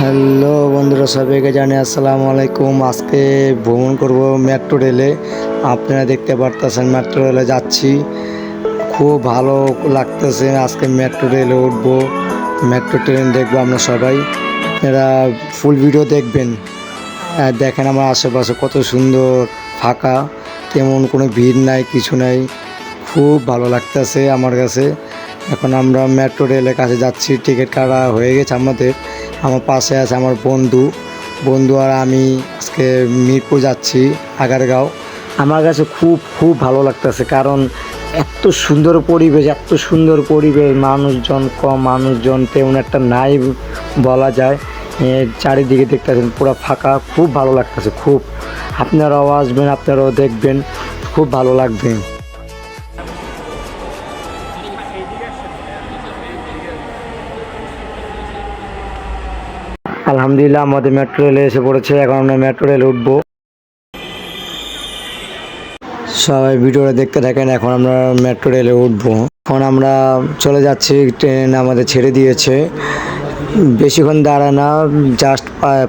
Hello বন্ধুরা, সবাইকে জানি আসসালামু আলাইকুম। আজকে ভ্রমণ করব মেট্রো রেলে। আপনারা দেখতে পারতেছেন, মেট্রো রেলে যাচ্ছি। খুব ভালো লাগতেছে আজকে মেট্রো রেলে উঠবো। মেট্রো ট্রেন দেখব আমরা সবাই। এরা ফুল ভিডিও দেখবেন। দেখেন আমার আশেপাশে কত সুন্দর ফাঁকা। তেমন কোনো ভিড় নাই, কিছু নাই। খুব ভালো লাগতেছে আমার কাছে। এখন আমরা মেট্রো রেলের কাছে যাচ্ছি। টিকিট কাটা হয়ে গেছে আমাদের। আমার পাশে আছে আমার বন্ধু। বন্ধু আর আমি আজকে মিরপুর যাচ্ছি, আগারগাঁও। আমার কাছে খুব খুব ভালো লাগতেছে কারণ এত সুন্দর পরিবেশ, এত সুন্দর পরিবেশ, মানুষজন কম, মানুষজন তেমন একটা নাই বলা যায়। চারিদিকে দেখতেছেন পুরো ফাঁকা, খুব ভালো লাগতেছে, খুব। আপনারাও আসবেন, আপনারাও দেখবেন, খুব ভালো লাগবে। আলহামদুলিল্লাহ, আমাদের মেট্রো রেলে এসে পড়েছে। এখন আমরা মেট্রো রেলে উঠবো। সবাই ভিডিওটা দেখতে থাকেন, এখন আমরা মেট্রো রেলে উঠবো। এখন আমরা চলে যাচ্ছি ট্রেন আমাদের ছেড়ে দিয়েছে। বেশিক্ষণ দাঁড়ায় না জাস্ট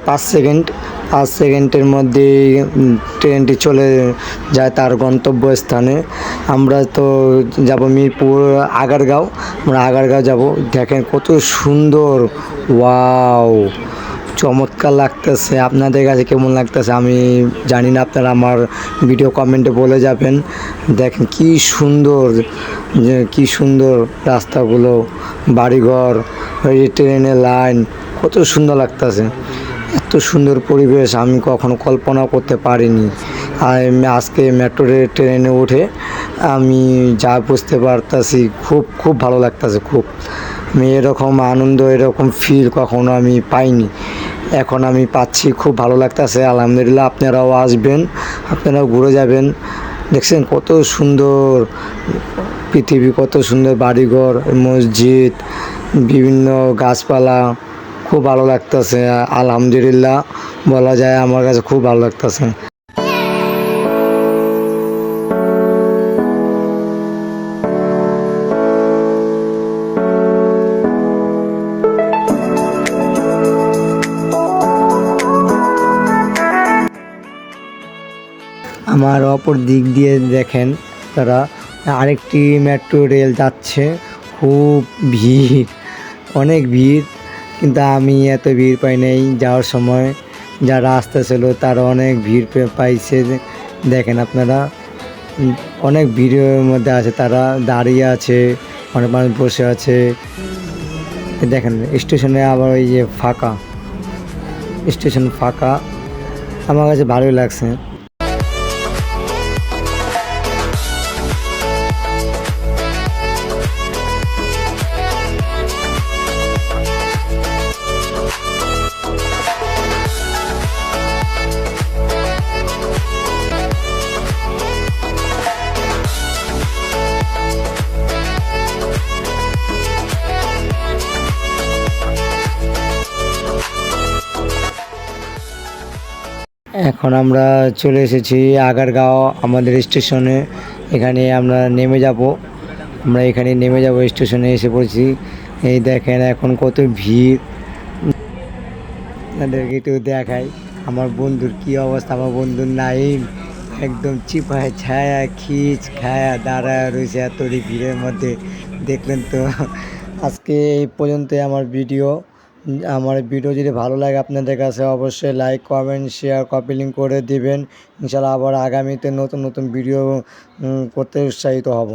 পাঁচ সেকেন্ড পাঁচ সেকেন্ডের মধ্যে ট্রেনটি চলে যায় তার গন্তব্যস্থানে। আমরা তো যাব মিরপুর, আগারগাঁও। আমরা আগারগাঁও যাব। দেখেন কত সুন্দর। ওয়াও! চমৎকার লাগতেছে। আপনাদের কাছে কেমন লাগতেছে? আমি জানি না, আপনারা আমার ভিডিও কমেন্টে বলে যাবেন। দেখেন কি সুন্দর কি সুন্দর রাস্তাগুলো, বাড়িঘর ওই ট্রেনের লাইন কত সুন্দর লাগতেছে। এত সুন্দর পরিবেশ আমি কখনো কল্পনা করতে পারিনি। আজকে মেট্রো ট্রেনে উঠে আমি যা বুঝতে পারতাছি, খুব খুব ভালো লাগতেছে, খুব। আমি এরকম আনন্দ, এরকম ফিল কখনো আমি পাইনি। এখন আমি পাচ্ছি, খুব ভালো লাগতেছে, আলহামদুলিল্লাহ আপনারাও আসবেন, আপনারাও ঘুরে যাবেন। দেখছেন কত সুন্দর পৃথিবী, কত সুন্দর বাড়িঘর, মসজিদ, বিভিন্ন গাছপালা, খুব ভালো লাগতেছে, আলহামদুলিল্লাহ, বলা যায় আমার কাছে খুব ভালো লাগতেছে। আমার অপর দিক দিয়ে দেখেন তারা, আরেকটি মেট্রো রেল যাচ্ছে, খুব ভিড়, অনেক ভিড়, কিন্তু আমি এত ভিড় পাই নাই, যাওয়ার সময় যারা আসতেছিল তারা অনেক ভিড় পাইছে, দেখেন আপনারা, অনেক ভিড়ের মধ্যে আছে, তারা দাঁড়িয়ে আছে, অনেক মানুষ বসে আছে, দেখেন স্টেশনে আবার ওই যে ফাঁকা, স্টেশন ফাঁকা, আমার কাছে ভালোই লাগছে। এখন আমরা চলে এসেছি আগারগাঁও, আমাদের স্টেশনে। এখানে আমরা নেমে যাব। আমরা এখানে নেমে যাব, স্টেশনে এসে পড়েছি। এই দেখেন এখন কত ভিড়। আপনাদেরকে একটু দেখাই, আমার বন্ধুর কি অবস্থা? আমার বন্ধুর নাইম একদম চিপায় ছায়া, খিচ খায়া দাঁড়ায় রয়েছে এত ভিড়ের মধ্যে। দেখলেন তো, আজকে এই পর্যন্ত আমার ভিডিও। আমার ভিডিও যদি ভালো লাগে আপনাদের কাছে অবশ্যই like comment share copy link করে দিবেন। ইনশাল্লাহ আবার আগামীতে নতুন নতুন ভিডিও করতে উৎসাহিত হব।